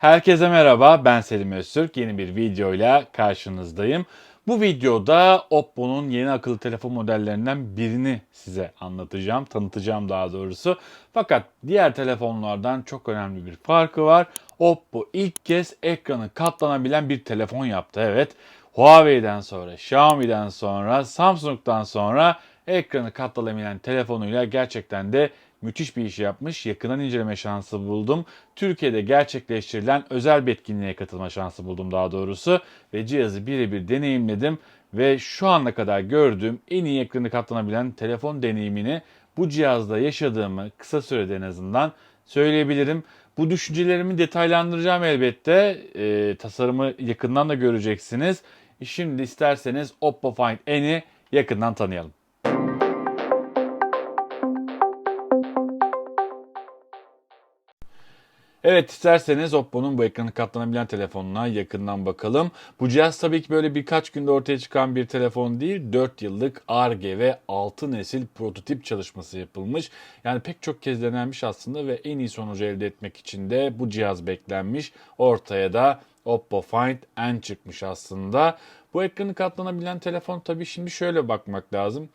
Herkese merhaba, ben Selim Öztürk. Yeni bir videoyla karşınızdayım. Bu videoda Oppo'nun yeni akıllı telefon modellerinden birini size anlatacağım, tanıtacağım daha doğrusu. Fakat diğer telefonlardan çok önemli bir farkı var. Oppo ilk kez ekranı katlanabilen bir telefon yaptı. Evet, Huawei'den sonra, Xiaomi'den sonra, Samsung'dan sonra ekranı katlanabilen telefonuyla gerçekten de müthiş bir iş yapmış. Yakından inceleme şansı buldum. Türkiye'de gerçekleştirilen özel bir etkinliğe katılma şansı buldum daha doğrusu. Ve cihazı birebir deneyimledim. Ve şu ana kadar gördüğüm en iyi ekranı katlanabilen telefon deneyimini bu cihazda yaşadığımı kısa sürede en azından söyleyebilirim. Bu düşüncelerimi detaylandıracağım elbette. Ee, tasarımı yakından da göreceksiniz. Şimdi isterseniz Oppo Find N'i yakından tanıyalım. Evet isterseniz Oppo'nun bu ekranı katlanabilen telefonuna yakından bakalım. Bu cihaz tabii ki böyle birkaç günde ortaya çıkan bir telefon değil. 4 yıllık ARGE ve 6 nesil prototip çalışması yapılmış. Yani pek çok kez denenmiş aslında ve en iyi sonucu elde etmek için de bu cihaz beklenmiş. Ortaya da Oppo Find N çıkmış aslında. Bu ekranı katlanabilen telefon tabii şimdi şöyle bakmak lazım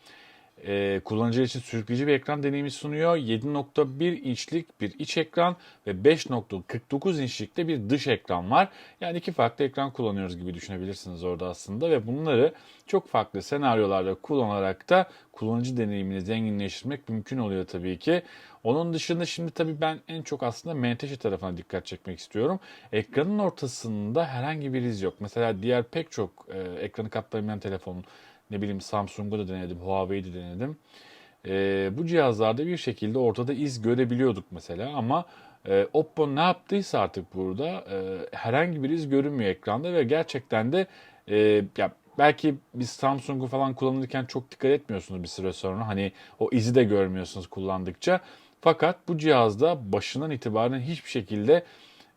e, kullanıcı için sürükleyici bir ekran deneyimi sunuyor. 7.1 inçlik bir iç ekran ve 5.49 inçlik de bir dış ekran var. Yani iki farklı ekran kullanıyoruz gibi düşünebilirsiniz orada aslında ve bunları çok farklı senaryolarda kullanarak da kullanıcı deneyimini zenginleştirmek mümkün oluyor tabii ki. Onun dışında şimdi tabii ben en çok aslında menteşe tarafına dikkat çekmek istiyorum. Ekranın ortasında herhangi bir iz yok. Mesela diğer pek çok e, ekranı kaplayan telefon ne bileyim Samsung'u da denedim, Huawei'yi de denedim. E, bu cihazlarda bir şekilde ortada iz görebiliyorduk mesela ama e, Oppo ne yaptıysa artık burada e, herhangi bir iz görünmüyor ekranda ve gerçekten de e, ya belki biz Samsung'u falan kullanırken çok dikkat etmiyorsunuz bir süre sonra. Hani o izi de görmüyorsunuz kullandıkça. Fakat bu cihazda başından itibaren hiçbir şekilde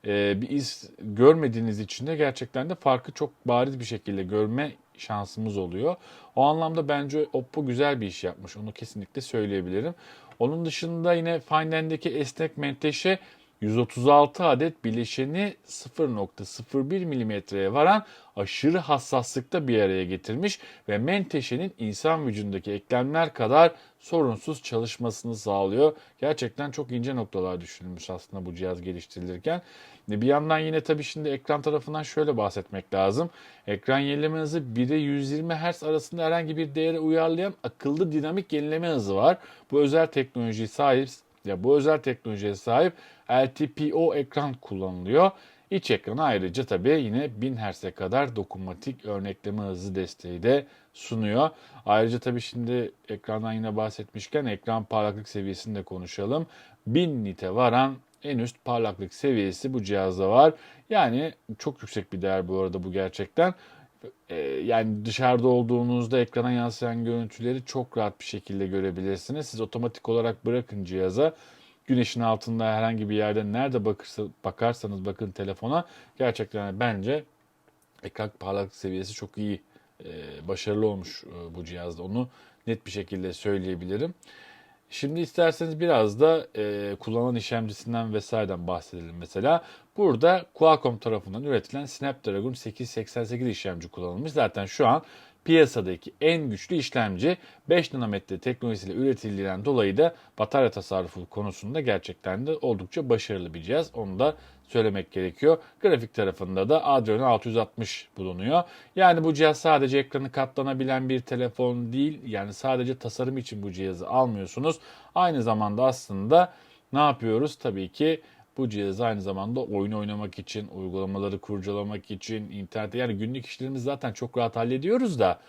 e, bir iz görmediğiniz için de gerçekten de farkı çok bariz bir şekilde görme şansımız oluyor. O anlamda bence Oppo güzel bir iş yapmış. Onu kesinlikle söyleyebilirim. Onun dışında yine Find N'deki esnek menteşe 136 adet bileşeni 0.01 milimetreye varan aşırı hassaslıkta bir araya getirmiş ve menteşenin insan vücudundaki eklemler kadar sorunsuz çalışmasını sağlıyor. Gerçekten çok ince noktalar düşünülmüş aslında bu cihaz geliştirilirken. Bir yandan yine tabii şimdi ekran tarafından şöyle bahsetmek lazım. Ekran yenileme hızı 1'e 120 Hz arasında herhangi bir değere uyarlayan akıllı dinamik yenileme hızı var. Bu özel teknolojiye sahip ya bu özel teknolojiye sahip LTPO ekran kullanılıyor. İç ekranı ayrıca tabii yine 1000 Hz'e kadar dokunmatik örnekleme hızı desteği de sunuyor. Ayrıca tabii şimdi ekrandan yine bahsetmişken ekran parlaklık seviyesini de konuşalım. 1000 nite varan en üst parlaklık seviyesi bu cihazda var. Yani çok yüksek bir değer bu arada bu gerçekten. Ee, yani dışarıda olduğunuzda ekrana yansıyan görüntüleri çok rahat bir şekilde görebilirsiniz. Siz otomatik olarak bırakın cihaza. Güneşin altında herhangi bir yerde nerede bakırsa, bakarsanız bakın telefona gerçekten bence ekran parlaklık seviyesi çok iyi, e, başarılı olmuş e, bu cihazda. Onu net bir şekilde söyleyebilirim. Şimdi isterseniz biraz da e, kullanılan işlemcisinden vesaireden bahsedelim mesela. Burada Qualcomm tarafından üretilen Snapdragon 888 işlemci kullanılmış. Zaten şu an piyasadaki en güçlü işlemci 5 nanometre teknolojisiyle üretildiğinden dolayı da batarya tasarrufu konusunda gerçekten de oldukça başarılı bir cihaz. Onu da söylemek gerekiyor. Grafik tarafında da Adreno 660 bulunuyor. Yani bu cihaz sadece ekranı katlanabilen bir telefon değil. Yani sadece tasarım için bu cihazı almıyorsunuz. Aynı zamanda aslında ne yapıyoruz? Tabii ki bu cihazı aynı zamanda oyun oynamak için, uygulamaları kurcalamak için, internette yani günlük işlerimizi zaten çok rahat hallediyoruz da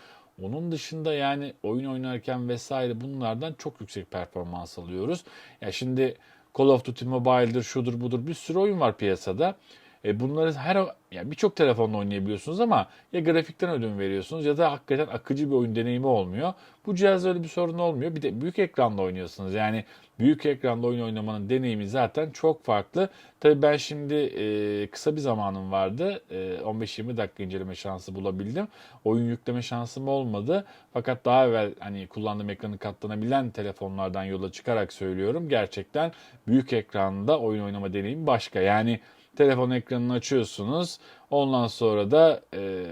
onun dışında yani oyun oynarken vesaire bunlardan çok yüksek performans alıyoruz. Ya şimdi Call of Duty Mobile'dır, şudur budur bir sürü oyun var piyasada. E bunları her yani birçok telefonla oynayabiliyorsunuz ama ya grafikten ödün veriyorsunuz ya da hakikaten akıcı bir oyun deneyimi olmuyor. Bu cihazda öyle bir sorun olmuyor. Bir de büyük ekranda oynuyorsunuz. Yani büyük ekranda oyun oynamanın deneyimi zaten çok farklı. Tabii ben şimdi e, kısa bir zamanım vardı. E, 15-20 dakika inceleme şansı bulabildim. Oyun yükleme şansım olmadı. Fakat daha evvel hani kullandığım ekranı katlanabilen telefonlardan yola çıkarak söylüyorum. Gerçekten büyük ekranda oyun oynama deneyimi başka. Yani Telefon ekranını açıyorsunuz. Ondan sonra da e,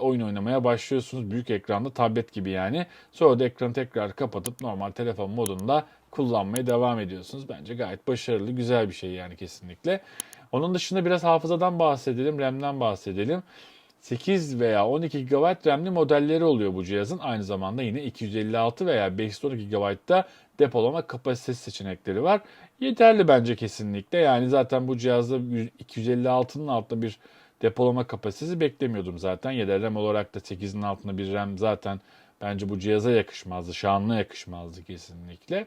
oyun oynamaya başlıyorsunuz. Büyük ekranda tablet gibi yani. Sonra da ekranı tekrar kapatıp normal telefon modunda kullanmaya devam ediyorsunuz. Bence gayet başarılı, güzel bir şey yani kesinlikle. Onun dışında biraz hafızadan bahsedelim, RAM'den bahsedelim. 8 veya 12 GB RAM'li modelleri oluyor bu cihazın. Aynı zamanda yine 256 veya 512 GB'da depolama kapasitesi seçenekleri var. Yeterli bence kesinlikle. Yani zaten bu cihazda 256'nın altında bir depolama kapasitesi beklemiyordum zaten. Ya da RAM olarak da 8'in altında bir RAM zaten bence bu cihaza yakışmazdı. Şanlı yakışmazdı kesinlikle.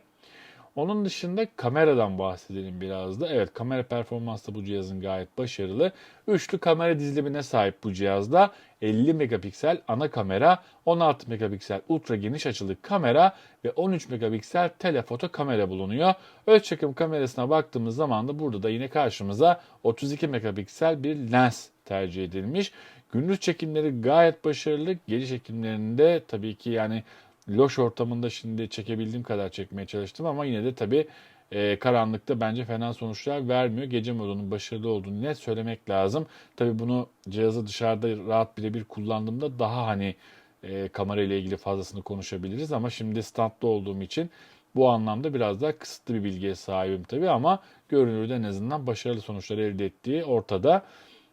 Onun dışında kameradan bahsedelim biraz da. Evet kamera performansı bu cihazın gayet başarılı. Üçlü kamera dizilimine sahip bu cihazda. 50 megapiksel ana kamera, 16 megapiksel ultra geniş açılı kamera ve 13 megapiksel telefoto kamera bulunuyor. Öz çekim kamerasına baktığımız zaman da burada da yine karşımıza 32 megapiksel bir lens tercih edilmiş. Gündüz çekimleri gayet başarılı. Gece çekimlerinde tabii ki yani loş ortamında şimdi çekebildiğim kadar çekmeye çalıştım ama yine de tabii e, karanlıkta bence fena sonuçlar vermiyor. Gece modunun başarılı olduğunu net söylemek lazım. Tabii bunu cihazı dışarıda rahat birebir kullandığımda daha hani e, kamera ile ilgili fazlasını konuşabiliriz ama şimdi standta olduğum için bu anlamda biraz daha kısıtlı bir bilgiye sahibim tabii ama görünürde en azından başarılı sonuçlar elde ettiği ortada.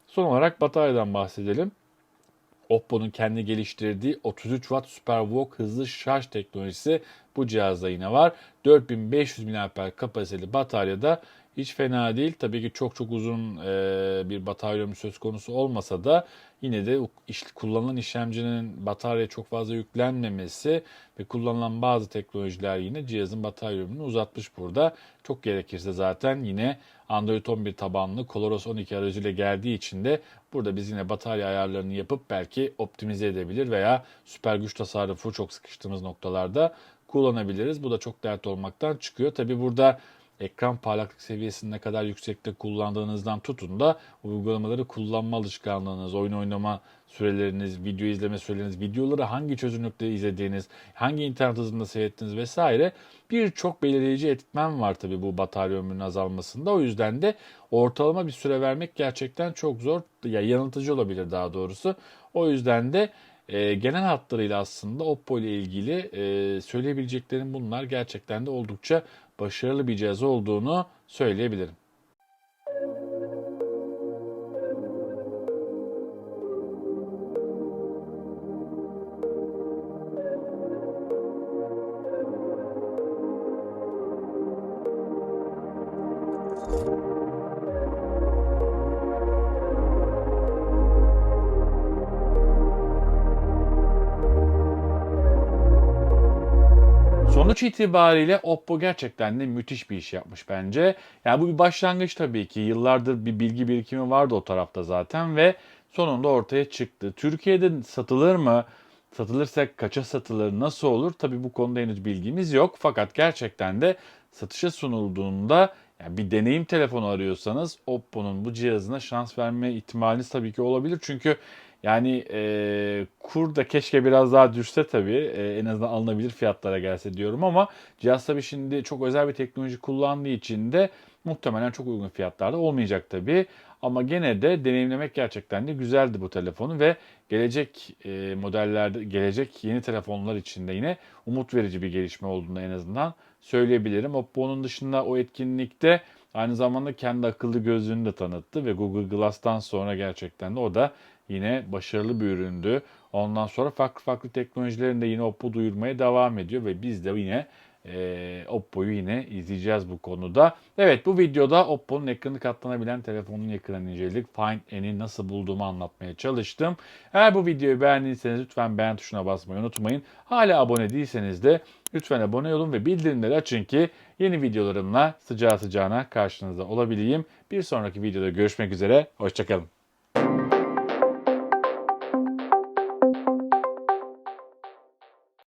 Son olarak bataryadan bahsedelim. Oppo'nun kendi geliştirdiği 33 Watt SuperVOOC hızlı şarj teknolojisi bu cihazda yine var. 4500 mAh kapasiteli bataryada hiç fena değil. Tabii ki çok çok uzun e, bir batarya söz konusu olmasa da yine de iş, kullanılan işlemcinin bataryaya çok fazla yüklenmemesi ve kullanılan bazı teknolojiler yine cihazın batarya ömrünü uzatmış burada. Çok gerekirse zaten yine Android 11 tabanlı ColorOS 12 aracıyla geldiği için de burada biz yine batarya ayarlarını yapıp belki optimize edebilir veya süper güç tasarrufu çok sıkıştığımız noktalarda kullanabiliriz. Bu da çok dert olmaktan çıkıyor. Tabi burada ekran parlaklık seviyesini ne kadar yüksekte kullandığınızdan tutun da uygulamaları kullanma alışkanlığınız, oyun oynama süreleriniz, video izleme süreleriniz, videoları hangi çözünürlükte izlediğiniz, hangi internet hızında seyrettiğiniz vesaire birçok belirleyici etmen var tabii bu batarya ömrünün azalmasında. O yüzden de ortalama bir süre vermek gerçekten çok zor. Ya yanıltıcı olabilir daha doğrusu. O yüzden de e, genel hatlarıyla aslında Oppo ile ilgili e, söyleyebileceklerim bunlar. Gerçekten de oldukça başarılı bir cihaz olduğunu söyleyebilirim. Sonuç itibariyle Oppo gerçekten de müthiş bir iş yapmış bence. Yani bu bir başlangıç tabii ki. Yıllardır bir bilgi birikimi vardı o tarafta zaten ve sonunda ortaya çıktı. Türkiye'de satılır mı? Satılırsa kaça satılır? Nasıl olur? Tabii bu konuda henüz bilgimiz yok. Fakat gerçekten de satışa sunulduğunda yani bir deneyim telefonu arıyorsanız Oppo'nun bu cihazına şans verme ihtimaliniz tabii ki olabilir. Çünkü yani e, kur da keşke biraz daha düşse tabii. E, en azından alınabilir fiyatlara gelse diyorum ama cihaz tabii şimdi çok özel bir teknoloji kullandığı için de muhtemelen çok uygun fiyatlarda olmayacak tabii. Ama gene de deneyimlemek gerçekten de güzeldi bu telefonu ve gelecek e, modellerde, gelecek yeni telefonlar için de yine umut verici bir gelişme olduğunu en azından söyleyebilirim. Oppo'nun dışında o etkinlikte aynı zamanda kendi akıllı gözlüğünü de tanıttı ve Google Glass'tan sonra gerçekten de o da yine başarılı bir üründü. Ondan sonra farklı farklı teknolojilerini de yine Oppo duyurmaya devam ediyor ve biz de yine e, Oppo'yu yine izleyeceğiz bu konuda. Evet bu videoda Oppo'nun ekranı katlanabilen telefonun ekran inceledik. Find N'i nasıl bulduğumu anlatmaya çalıştım. Eğer bu videoyu beğendiyseniz lütfen beğen tuşuna basmayı unutmayın. Hala abone değilseniz de lütfen abone olun ve bildirimleri açın ki yeni videolarımla sıcağı sıcağına karşınızda olabileyim. Bir sonraki videoda görüşmek üzere. Hoşçakalın.